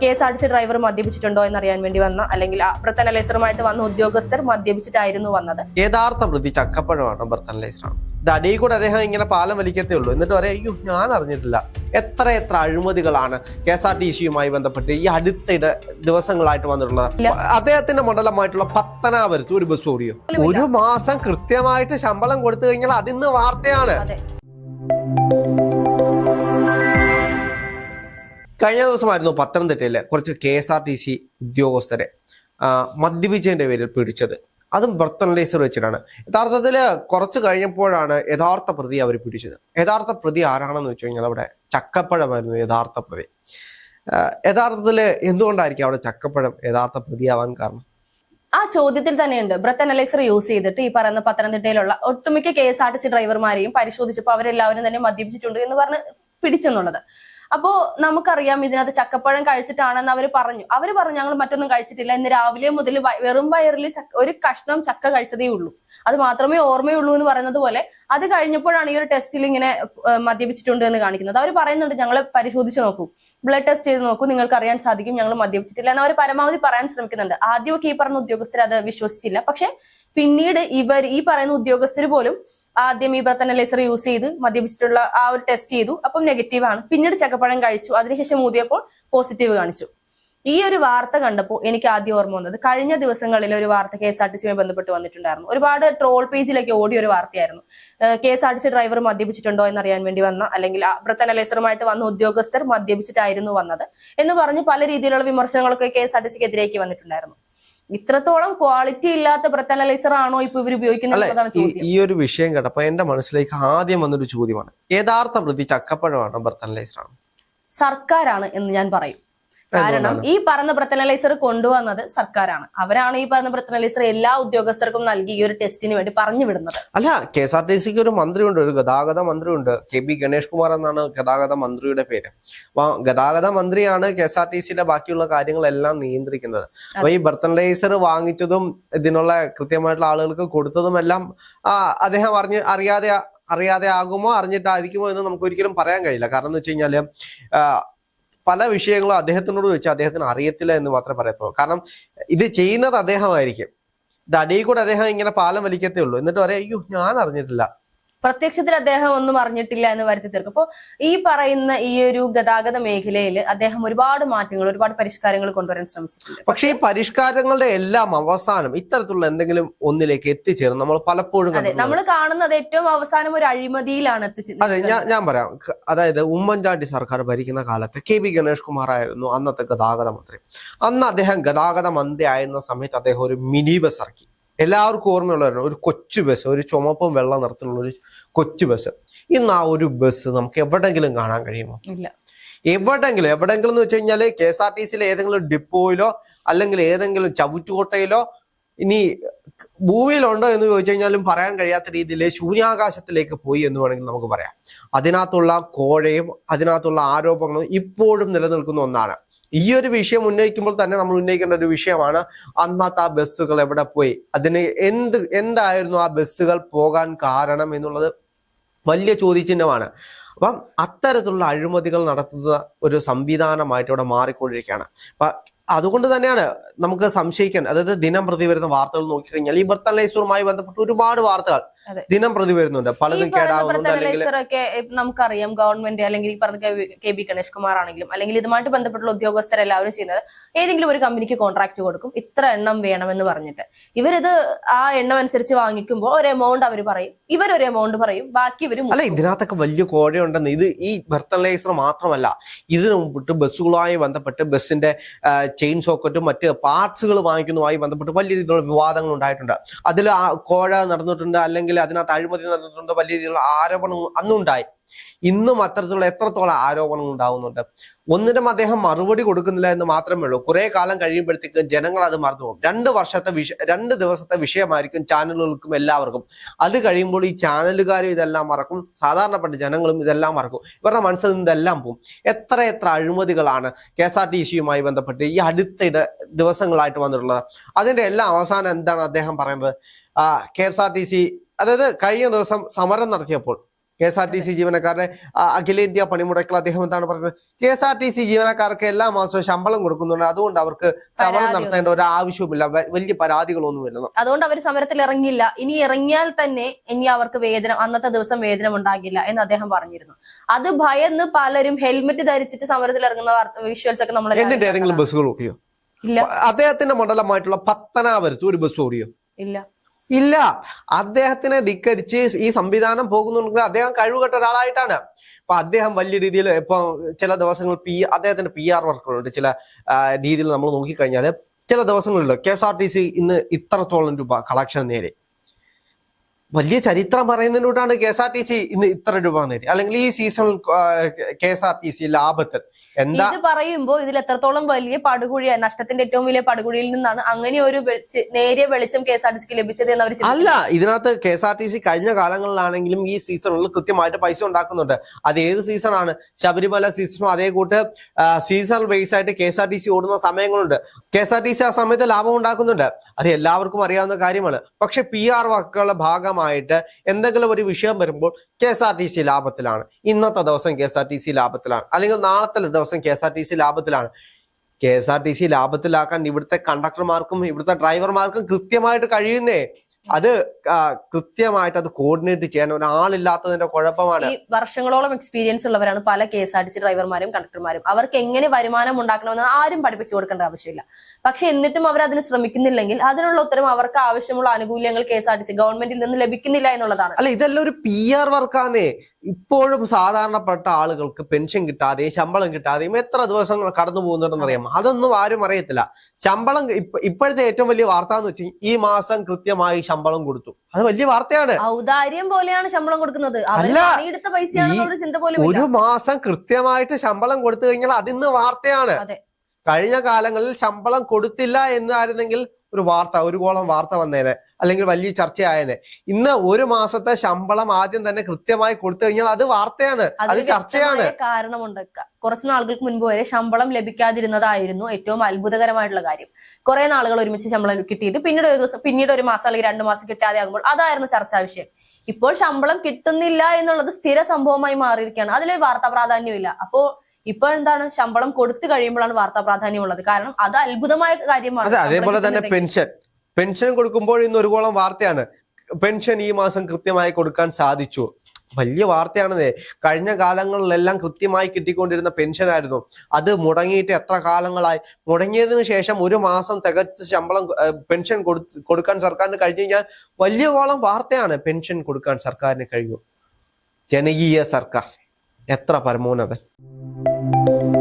K S R T C driver മദ്യപിച്ചിട്ടുണ്ടോ എന്നറിയാൻ വേണ്ടി വന്ന അല്ലെങ്കിൽ ബ്രത്തനലൈസറുമായിട്ട് വന്ന ഉദ്യോഗസ്ഥർ മദ്യപിച്ചിട്ടായിരുന്നു വന്നത്. യഥാർത്ഥ പ്രതി ചക്കപ്പഴമാണ് ബർത്തൻ ലേസറാണ് ഇത് അടിയിൽ കൂടെ അദ്ദേഹം ഇങ്ങനെ പാലം വലിക്കത്തേ ഉള്ളൂ. എന്നിട്ട് പറയാം അയ്യോ ഞാൻ അറിഞ്ഞിട്ടില്ല. എത്ര എത്ര അഴിമതികളാണ് കെ എസ് ആർ ടി സിയുമായി ബന്ധപ്പെട്ട് ഈ അടുത്തിടെ ദിവസങ്ങളായിട്ട് വന്നിട്ടുള്ളത്. അദ്ദേഹത്തിന്റെ മണ്ഡലമായിട്ടുള്ള പത്തനാപുരത്ത് ഒരു ബസ് ഓടിയോ? ഒരു മാസം കൃത്യമായിട്ട് ശമ്പളം കൊടുത്തു കഴിഞ്ഞാൽ അതിന്ന് വാർത്തയാണ്. കഴിഞ്ഞ ദിവസമായിരുന്നു പത്തനംതിട്ടയിലെ കുറച്ച് K S R T C ഉദ്യോഗസ്ഥരെ മദ്യപിച്ചതിന്റെ പേരിൽ പിടിച്ചത്. അതും ബർത്തനലൈസർ വെച്ചിട്ടാണ്. യഥാർത്ഥത്തിൽ കുറച്ച് കഴിഞ്ഞപ്പോഴാണ് യഥാർത്ഥ പ്രതി അവർ പിടിച്ചത്. യഥാർത്ഥ പ്രതി ആരാണെന്ന് വെച്ച് കഴിഞ്ഞാൽ അവിടെ ചക്കപ്പഴമായിരുന്നു യഥാർത്ഥ പ്രതി. യഥാർത്ഥത്തിൽ എന്തുകൊണ്ടായിരിക്കും അവിടെ ചക്കപ്പഴം യഥാർത്ഥ പ്രതിയാവാൻ കാരണം? ആ ചോദ്യത്തിൽ തന്നെയുണ്ട്. ബ്രത്ത് അനലൈസർ യൂസ് ചെയ്തിട്ട് ഈ പറയുന്ന പത്തനംതിട്ടയിലുള്ള ഒട്ടുമിക്ക K S R T C ഡ്രൈവർമാരെയും പരിശോധിച്ചപ്പോൾ അവരെല്ലാവരും തന്നെ മദ്യപിച്ചിട്ടുണ്ട് എന്ന് പറഞ്ഞ് പിടിച്ചെന്നുള്ളത്. അപ്പോ നമുക്കറിയാം ഇതിനകത്ത് ചക്കപ്പഴം കഴിച്ചിട്ടാണെന്ന് അവർ പറഞ്ഞു. അവർ പറഞ്ഞു ഞങ്ങൾ മറ്റൊന്നും കഴിച്ചിട്ടില്ല. ഇന്ന് രാവിലെ മുതൽ വെറും വയറിൽ ഒരു കഷ്ണം ചക്ക കഴിച്ചതേ ഉള്ളൂ. അത് മാത്രമേ ഓർമ്മയുള്ളൂ എന്ന് പറയുന്നത് പോലെ അത് കഴിഞ്ഞപ്പോഴാണ് ഈ ഒരു ടെസ്റ്റിൽ ഇങ്ങനെ മദ്യപിച്ചിട്ടുണ്ട് എന്ന് കാണിക്കുന്നത്. അവർ പറയുന്നുണ്ട് ഞങ്ങൾ പരിശോധിച്ച് നോക്കൂ. ബ്ലഡ് ടെസ്റ്റ് ചെയ്ത് നോക്കൂ. നിങ്ങൾക്ക് അറിയാൻ സാധിക്കും. ഞങ്ങൾ മദ്യപിച്ചിട്ടില്ല. എന്ന് അവർ പരമാവധി പറയാൻ ശ്രമിക്കുന്നുണ്ട്. ആദ്യമൊക്കെ ഈ പറഞ്ഞ ഉദ്യോഗസ്ഥർ അത് വിശ്വസിച്ചില്ല. പക്ഷെ പിന്നീട് ഇവർ ഈ പറയുന്ന ഉദ്യോഗസ്ഥർ പോലും ആദ്യം ഈ ബ്രത്ത് അനലൈസർ യൂസ് ചെയ്ത് മദ്യപിച്ചിട്ടുള്ള ആ ഒരു ടെസ്റ്റ് ചെയ്തു. അപ്പം നെഗറ്റീവ് ആണ്. പിന്നീട് ചക്കപ്പഴം കഴിച്ചു. അതിനുശേഷം ഊതിയപ്പോൾ പോസിറ്റീവ് കാണിച്ചു. ഈ ഒരു വാർത്ത കണ്ടപ്പോൾ എനിക്ക് ആദ്യം ഓർമ്മ വന്നത് കഴിഞ്ഞ ദിവസങ്ങളിൽ ഒരു വാർത്ത കെ എസ് ആർ ടി സിയുമായി ബന്ധപ്പെട്ട് വന്നിട്ടുണ്ടായിരുന്നു. ഒരുപാട് ട്രോൾ പേജിലൊക്കെ ഓടിയ ഒരു വാർത്തയായിരുന്നു. K S R T C driver മദ്യപിച്ചിട്ടുണ്ടോ എന്നറിയാൻ വേണ്ടി വന്ന അല്ലെങ്കിൽ ബ്രത്ത് അനലൈസറുമായിട്ട് വന്ന ഉദ്യോഗസ്ഥർ മദ്യപിച്ചിട്ടായിരുന്നു വന്നത് എന്ന് പറഞ്ഞ് പല രീതിയിലുള്ള വിമർശനങ്ങളൊക്കെ കെ എസ് ആർ ടി സിക്ക് എതിരേക്ക് വന്നിട്ടുണ്ടായിരുന്നു. ഇത്രത്തോളം ക്വാളിറ്റി ഇല്ലാത്ത ബ്രത്ത് അനലൈസർ ആണോ ഇപ്പൊ ഇവർ ഉപയോഗിക്കുന്നത് ഈ ഒരു വിഷയം കേട്ടപ്പോ എന്റെ മനസ്സിലേക്ക് ആദ്യം വന്നൊരു ചോദ്യമാണ്. യഥാർത്ഥ പ്രതി ചക്കപ്പഴമാണോ ബ്രത്ത് അനലൈസർ ആണോ സർക്കാരാണ് എന്ന് ഞാൻ പറയും. കാരണം ഈ പറഞ്ഞ ബ്രത്തനലൈസർ കൊണ്ടുവന്നത് സർക്കാരാണ്. അവരാണ് ഈ പറഞ്ഞ ബ്രത്തനലൈസർ എല്ലാ ഉദ്യോഗസ്ഥർക്കും നൽകി ഈ ഒരു ടെസ്റ്റിന് വേണ്ടി പറഞ്ഞു വിടുന്നത്. അല്ല കെ എസ് ആർ ടി സിക്ക് ഒരു മന്ത്രിയുണ്ട് ഒരു ഗതാഗത മന്ത്രിയുണ്ട്. കെ ബി ഗണേഷ് കുമാർ എന്നാണ് ഗതാഗത മന്ത്രിയുടെ പേര്. അപ്പൊ ഗതാഗത മന്ത്രിയാണ് കെ എസ് ആർ ടി സിയിലെ ബാക്കിയുള്ള കാര്യങ്ങളെല്ലാം നിയന്ത്രിക്കുന്നത്. അപ്പൊ ഈ ബർത്തനലൈസർ വാങ്ങിച്ചതും ഇതിനുള്ള കൃത്യമായിട്ടുള്ള ആളുകൾക്ക് കൊടുത്തതുമെല്ലാം അദ്ദേഹം അറിഞ്ഞ് അറിയാതെ അറിയാതെ ആകുമോ അറിഞ്ഞിട്ടായിരിക്കുമോ എന്ന് നമുക്ക് ഒരിക്കലും പറയാൻ കഴിയില്ല. കാരണം എന്ന് വെച്ച് കഴിഞ്ഞാൽ പല വിഷയങ്ങളും അദ്ദേഹത്തിനോട് ചോദിച്ചാൽ അദ്ദേഹത്തിന് അറിയത്തില്ല എന്ന് മാത്രമേ പറയത്തുള്ളൂ. കാരണം ഇത് ചെയ്യുന്നത് അദ്ദേഹമായിരിക്കും. ഇത് അടിയിൽ കൂടെ അദ്ദേഹം ഇങ്ങനെ പാലം വലിക്കത്തേ ഉള്ളൂ. എന്നിട്ട് പറയാം അയ്യോ ഞാൻ അറിഞ്ഞിട്ടില്ല. പ്രത്യക്ഷത്തിൽ അദ്ദേഹം ഒന്നും അറിഞ്ഞിട്ടില്ല എന്ന് വരുത്തി തീർക്കും. അപ്പോൾ ഈ പറയുന്ന ഈ ഒരു ഗതാഗത മേഖലയിൽ അദ്ദേഹം ഒരുപാട് മാറ്റങ്ങൾ ഒരുപാട് പരിഷ്കാരങ്ങൾ കൊണ്ടുവരാൻ ശ്രമിച്ചിട്ടുണ്ട്. പക്ഷേ ഈ പരിഷ്കാരങ്ങളുടെ എല്ലാം അവസാനം ഇത്തരത്തിലുള്ള എന്തെങ്കിലും ഒന്നിലേക്ക് എത്തിച്ചേരും നമ്മൾ പലപ്പോഴും നമ്മൾ കാണുന്നത് ഏറ്റവും അവസാനം ഒരു അഴിമതിയിലാണ് അതെ ഞാൻ ഞാൻ പറയാം. അതായത് ഉമ്മൻചാണ്ടി സർക്കാർ ഭരിക്കുന്ന കാലത്ത് കെ വി ഗണേഷ് കുമാർ ആയിരുന്നു അന്നത്തെ ഗതാഗത മന്ത്രി. അന്ന് അദ്ദേഹം ഗതാഗത മന്ത്രി ആയിരുന്ന സമയത്ത് അദ്ദേഹം ഒരു മിനി ബസ് ഇറക്കി. എല്ലാവർക്കും ഓർമ്മയുള്ളവരാണ്. ഒരു കൊച്ചു ബസ് ഒരു ചുമപ്പും വെള്ള നിറത്തിലുള്ള ഒരു കൊച്ചു ബസ് ഇന്ന് ആ ഒരു ബസ് നമുക്ക് എവിടെങ്കിലും കാണാൻ കഴിയുമോ? ഇല്ല. എവിടെങ്കിലും എവിടെങ്കിലും എന്ന് വെച്ച് കഴിഞ്ഞാൽ കെ എസ് ആർ ടി സിയിലെ ഏതെങ്കിലും ഡിപ്പോയിലോ അല്ലെങ്കിൽ ഏതെങ്കിലും ചവിറ്റുകോട്ടയിലോ ഇനി ഭൂമിയിലുണ്ടോ എന്ന് ചോദിച്ചു കഴിഞ്ഞാലും പറയാൻ കഴിയാത്ത രീതിയിൽ ശൂന്യാകാശത്തിലേക്ക് പോയി എന്ന് വേണമെങ്കിൽ നമുക്ക് പറയാം. അതിനകത്തുള്ള കോഴയും അതിനകത്തുള്ള ആരോപണങ്ങളും ഇപ്പോഴും നിലനിൽക്കുന്ന ഒന്നാണ്. ഈ ഒരു വിഷയം ഉന്നയിക്കുമ്പോൾ തന്നെ നമ്മൾ ഉന്നയിക്കേണ്ട ഒരു വിഷയമാണ് അന്നത്തെ ആ ബസ്സുകൾ എവിടെ പോയി? അതിന് എന്ത് എന്തായിരുന്നു ആ ബസ്സുകൾ പോകാൻ കാരണം എന്നുള്ളത് വലിയ ചോദ്യചിഹ്നമാണ്. അപ്പം അത്തരത്തിലുള്ള അഴിമതികൾ നടത്തുന്ന ഒരു സംവിധാനമായിട്ട് ഇവിടെ മാറിക്കൊണ്ടിരിക്കുകയാണ്. അപ്പൊ അതുകൊണ്ട് തന്നെയാണ് നമുക്ക് സംശയിക്കാൻ അതായത് ദിനം പ്രതി വരുന്ന വാർത്തകൾ നോക്കിക്കഴിഞ്ഞാൽ ഈ ബർത്തൻ അനലൈസറുമായി ബന്ധപ്പെട്ട് ഒരുപാട് വാർത്തകൾ. ദിനം പ്രതി വരുന്നുണ്ട്. പലതും കേടാവുന്നുണ്ട് നമുക്കറിയാം ഗവൺമെന്റ് അല്ലെങ്കിൽ പറഞ്ഞ കെ ബി ഗണേഷ് കുമാർ ആണെങ്കിലും അല്ലെങ്കിൽ ഇതുമായിട്ട് ബന്ധപ്പെട്ടുള്ള ഉദ്യോഗസ്ഥരെല്ലാവരും ചെയ്യുന്നത് ഏതെങ്കിലും ഒരു കമ്പനിക്ക് കോൺട്രാക്ട് കൊടുക്കും ഇത്ര എണ്ണം വേണമെന്ന് പറഞ്ഞിട്ട്. ഇവരിത് ആ എണ്ണം അനുസരിച്ച് വാങ്ങിക്കുമ്പോൾ ഒരു എമൗണ്ട് അവർ പറയും. ഇവരൊരു എമൗണ്ട് പറയും. ബാക്കി ഇവരും അല്ല ഇതിനകത്തൊക്കെ വലിയ കോഴയുണ്ടെന്ന്. ഇത് ഈ ബർത്ത് ലൈസർ മാത്രമല്ല. ഇതിനു മുമ്പിട്ട് ബസ്സുകളുമായി ബന്ധപ്പെട്ട് ബസ്സിന്റെ ചെയിൻ സോക്കറ്റും മറ്റ് പാർട്സുകൾ വാങ്ങിക്കുന്നതുമായി ബന്ധപ്പെട്ട് വലിയ രീതിയിലുള്ള വിവാദങ്ങൾ ഉണ്ടായിട്ടുണ്ട്. അതിൽ ആ കോഴ നടന്നിട്ടുണ്ട് അല്ലെങ്കിൽ അതിനകത്ത് അഴിമതി നടന്നിട്ടുണ്ട് വലിയ രീതിയിലുള്ള ആരോപണം അന്നുണ്ടായി. ഇന്നും അത്തരത്തിലുള്ള എത്രത്തോളം ആരോപണങ്ങൾ ഉണ്ടാവുന്നുണ്ട്? ഒന്നിനും അദ്ദേഹം മറുപടി കൊടുക്കുന്നില്ല എന്ന് മാത്രമേ ഉള്ളൂ. കുറെ കാലം കഴിയുമ്പോഴത്തേക്കും ജനങ്ങൾ അത് മറന്നു പോകും. രണ്ട് വർഷത്തെ വിഷ രണ്ട് ദിവസത്തെ വിഷയമായിരിക്കും ചാനലുകൾക്കും എല്ലാവർക്കും. അത് കഴിയുമ്പോൾ ഈ ചാനലുകാരും ഇതെല്ലാം മറക്കും. സാധാരണപ്പെട്ട ജനങ്ങളും ഇതെല്ലാം മറക്കും. ഇവരുടെ മനസ്സിൽ നിന്ന് ഇതെല്ലാം പോകും. എത്ര എത്ര അഴിമതികളാണ് കെ എസ് ആർ ടി സിയുമായി ബന്ധപ്പെട്ട് ഈ അടുത്തിടെ ദിവസങ്ങളായിട്ട് വന്നിട്ടുള്ളത്. അതിന്റെ എല്ലാം അവസാനം എന്താണ് അദ്ദേഹം പറയുന്നത്? K S R T C അതായത് കഴിഞ്ഞ ദിവസം സമരം നടത്തിയപ്പോൾ K S R T C ജീവനക്കാരുടെ അഖിലേന്ത്യാ പണിമുടക്കിൽ അദ്ദേഹം എന്താണ് പറഞ്ഞത്? K S R T C ജീവനക്കാർക്ക് എല്ലാ മാസവും ശമ്പളം കൊടുക്കുന്നുണ്ട്. അതുകൊണ്ട് അവർക്ക് സമരം നടത്തേണ്ട ഒരു ആവശ്യവുമില്ല. വലിയ പരാതികളൊന്നും ഇല്ല. അതുകൊണ്ട് അവർ സമരത്തിൽ ഇറങ്ങില്ല ഇനി ഇറങ്ങിയാൽ തന്നെ ഇനി അവർക്ക് വേതനം അന്നത്തെ ദിവസം വേദന ഉണ്ടാകില്ല എന്ന് അദ്ദേഹം പറഞ്ഞിരുന്നു. അത് ഭയന്ന് പലരും ഹെൽമെറ്റ് ധരിച്ചിട്ട് സമരത്തിൽ ഇറങ്ങുന്ന വിഷ്വൽസ് ഒക്കെ നമ്മൾ എന്നിട്ട് ഏതെങ്കിലും ബസ്സുകൾ ഓടിയോ? ഇല്ല. അദ്ദേഹത്തിന്റെ മണ്ഡലമായിട്ടുള്ള പത്തനാപുരത്ത് ഒരു ബസ് ഓടിയോ? ഇല്ല. ഇല്ല. അദ്ദേഹത്തിനെ ധിക്കരിച്ച് ഈ സംവിധാനം പോകുന്നുണ്ടെങ്കിൽ അദ്ദേഹം കഴിവുകെട്ട ഒരാളായിട്ടാണ്. അപ്പൊ അദ്ദേഹം വലിയ രീതിയിൽ ഇപ്പൊ ചില ദിവസങ്ങൾ പി അദ്ദേഹത്തിന്റെ പി ആർ വർക്കുകളുണ്ട് ചില രീതിയിൽ നമ്മൾ നോക്കിക്കഴിഞ്ഞാൽ ചില ദിവസങ്ങളിൽ K S R T C ഇന്ന് ഇത്രത്തോളം രൂപ കളക്ഷൻ നേടി. വലിയ ചരിത്രം പറയുന്നതിലൂടെയാണ് K S R T C ഇന്ന് ഇത്ര രൂപ നേടി. അല്ലെങ്കിൽ ഈ സീസണിൽ K S R T C ലാഭത്തിൽ എന്താ ഇത് പറയുമ്പോ ഇതിൽ എത്രത്തോളം വലിയ പടുകുഴി നഷ്ടത്തിന്റെ ഏറ്റവും വലിയ പടുകുഴിയിൽ നിന്നാണ് അങ്ങനെ ഒരു നേരിയ വെളിച്ചം കെ എസ് ആർ ടി സിക്ക് ലഭിച്ചത് എന്ന് അവർ അല്ല ഇതിനകത്ത് K S R T C കഴിഞ്ഞ കാലങ്ങളിലാണെങ്കിലും ഈ സീസണിൽ കൃത്യമായിട്ട് പൈസ ഉണ്ടാക്കുന്നുണ്ട്. അത് ഏത് സീസണാണ് ശബരിമല സീസണും അതേ കൂട്ട് സീസണൽ ബേസ് ആയിട്ട് K S R T C ഓടുന്ന സമയങ്ങളുണ്ട്. K S R T C ആ സമയത്ത് ലാഭം ഉണ്ടാക്കുന്നുണ്ട്. അത് എല്ലാവർക്കും അറിയാവുന്ന കാര്യമാണ്. പക്ഷെ പി ആർ വർക്കുകളുടെ ഭാഗമായിട്ട് എന്തെങ്കിലും ഒരു വിഷയം വരുമ്പോൾ K S R T C ലാഭത്തിലാണ്. ഇന്നത്തെ ദിവസം K S R T C ലാഭത്തിലാണ്. അല്ലെങ്കിൽ നാളത്തെ ദിവസം K S R T C ലാഭത്തിലാണ്. K S R T C ലാഭത്തിലാക്കാൻ ഇവിടുത്തെ കണ്ടക്ടർമാർക്കും ഇവിടുത്തെ ഡ്രൈവർമാർക്കും കൃത്യമായിട്ട് കഴിയുന്നേ അത് കൃത്യമായിട്ട് അത് കോർഡിനേറ്റ് ചെയ്യാൻ ഒരാളില്ലാത്തതിന്റെ കുഴപ്പമാണ്. വർഷങ്ങളോളം എക്സ്പീരിയൻസ് ഉള്ളവരാണ് പല K S R T C ഡ്രൈവർമാരും കണ്ടക്ടർമാരും അവർക്ക് എങ്ങനെ വരുമാനം ഉണ്ടാക്കണമെന്ന് ആരും പഠിപ്പിച്ചു കൊടുക്കേണ്ട ആവശ്യമില്ല. പക്ഷെ എന്നിട്ടും അവർ അതിന് ശ്രമിക്കുന്നില്ലെങ്കിൽ അതിനുള്ള ഉത്തരം അവർക്ക് ആവശ്യമുള്ള ആനുകൂല്യങ്ങൾ K S R T C ഗവൺമെന്റിൽ നിന്ന് ലഭിക്കുന്നില്ല എന്നുള്ളതാണ്. അല്ല ഇതെല്ലാം ഒരു പി ആർ വർക്കാന്നേ ഇപ്പോഴും സാധാരണപ്പെട്ട ആളുകൾക്ക് പെൻഷൻ കിട്ടാതെയും ശമ്പളം കിട്ടാതെയും എത്ര ദിവസങ്ങൾ കടന്നു പോകുന്നുണ്ടെന്ന് അറിയാം അതൊന്നും ആരും അറിയത്തില്ല. ശമ്പളം ഇപ്പോഴത്തെ ഏറ്റവും വലിയ വാർത്ത എന്ന് വെച്ചാൽ ഈ മാസം കൃത്യമായി ശമ്പളം കൊടുത്തു. അത് വലിയ വാർത്തയാണ്. ഔദാര്യം പോലെയാണ് ശമ്പളം കൊടുക്കുന്നത്. അല്ല, ഒരു മാസം കൃത്യമായിട്ട് ശമ്പളം കൊടുത്തു കഴിഞ്ഞാൽ അതിന്ന് വാർത്തയാണ്. കഴിഞ്ഞ കാലങ്ങളിൽ ശമ്പളം കൊടുത്തില്ല എന്നായിരുന്നെങ്കിൽ ഒരു വാർത്ത ഒരു കോളം വാർത്ത വന്നേനെ അല്ലെങ്കിൽ വലിയ ചർച്ചയായേനെ. ഇന്ന് ഒരു മാസത്തെ ശമ്പളം ആദ്യം തന്നെ കൃത്യമായി കൊടുത്തു കഴിഞ്ഞാൽ അത് വാർത്തയാണ് അത് ചർച്ചയാണ്. കാരണമുണ്ട്. കുറച്ച് നാളുകൾക്ക് മുൻപ് വരെ ശമ്പളം ലഭിക്കാതിരുന്നതായിരുന്നു ഏറ്റവും അത്ഭുതകരമായിട്ടുള്ള കാര്യം. കുറെ നാളുകൾ ഒരുമിച്ച് ശമ്പളം കിട്ടിയിട്ട് പിന്നീട് ഒരു ദിവസം പിന്നീട് ഒരു മാസം അല്ലെങ്കിൽ രണ്ട് മാസം കിട്ടാതെ ആകുമ്പോൾ അതായിരുന്നു ചർച്ചാ വിഷയം. ഇപ്പോൾ ശമ്പളം കിട്ടുന്നില്ല എന്നുള്ളത് സ്ഥിര സംഭവമായി മാറിയിരിക്കുകയാണ്. അതിലൊരു വാർത്താ പ്രാധാന്യമില്ല അപ്പോ ഇപ്പൊ എന്താണ്? ശമ്പളം കൊടുത്തു കഴിയുമ്പോഴാണ് വാർത്താ പ്രാധാന്യമുള്ളത്. കാരണം അത് അത്ഭുതമായ കാര്യമാണ്. അതേപോലെ തന്നെ പെൻഷൻ. പെൻഷൻ കൊടുക്കുമ്പോൾ ഇന്ന് ഒരു കോളം വാർത്തയാണ്. പെൻഷൻ ഈ മാസം കൃത്യമായി കൊടുക്കാൻ സാധിച്ചു. വലിയ വാർത്തയാണെന്നേ. കഴിഞ്ഞ കാലങ്ങളിലെല്ലാം കൃത്യമായി കിട്ടിക്കൊണ്ടിരുന്ന പെൻഷൻ ആയിരുന്നു അത് മുടങ്ങിയിട്ട് എത്ര കാലങ്ങളായി? മുടങ്ങിയതിനു ശേഷം ഒരു മാസം തികച്ച് ശമ്പളം പെൻഷൻ കൊടുത്ത് കൊടുക്കാൻ സർക്കാരിന് കഴിഞ്ഞു കഴിഞ്ഞാൽ വലിയ കോളം വാർത്തയാണ് പെൻഷൻ കൊടുക്കാൻ സർക്കാരിന് കഴിഞ്ഞു ജനകീയ സർക്കാർ. എത്ര പരമോന്നതൻ. Música